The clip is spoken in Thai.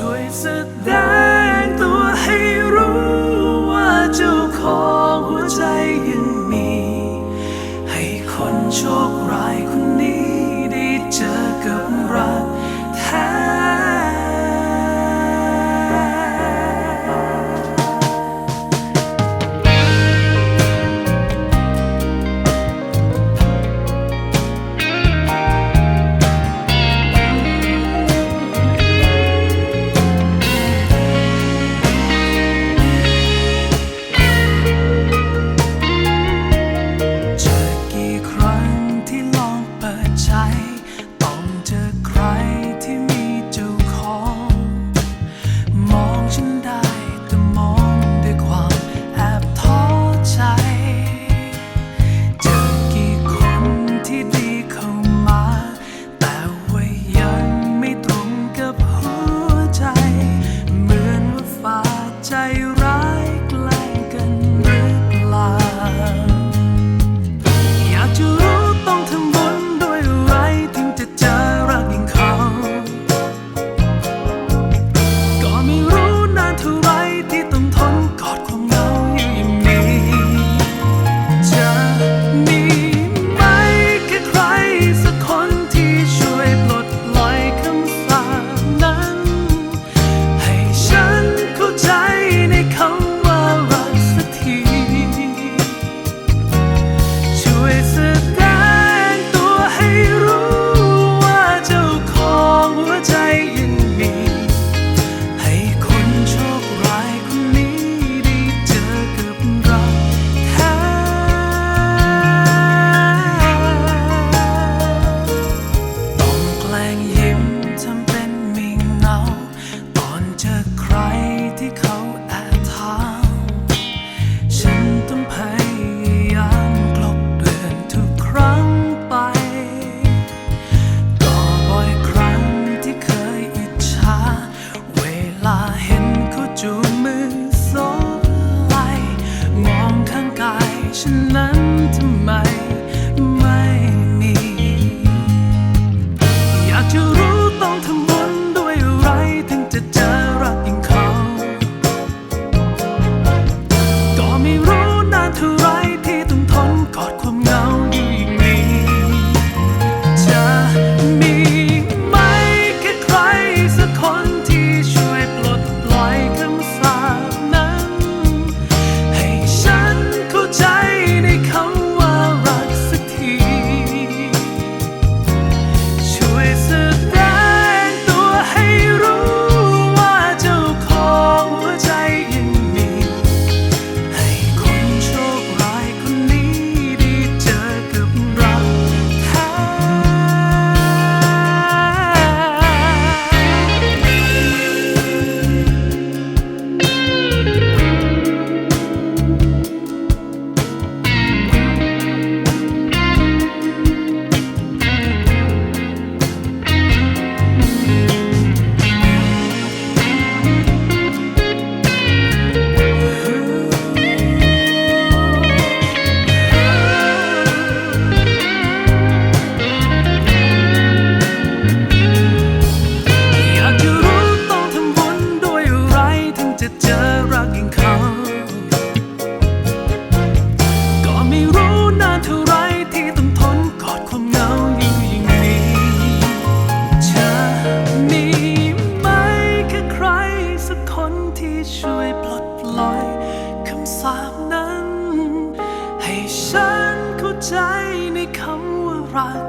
ช่วยแสดงตัวให้รู้ว่าเจ้าของหัวใจยังมี ให้คนโชคร้ายคนนี้ได้เจอกับรักิดใจ ที่เขาแอบทำฉันต้องพยายามกลบเกลื่อนทุกครั้งไป ก็บ่อยครั้งที่เคยอิจฉาเวลาเห็นเขาจูงมือสบไหลมองข้างกายฉันนั้นทำไมไม่ cry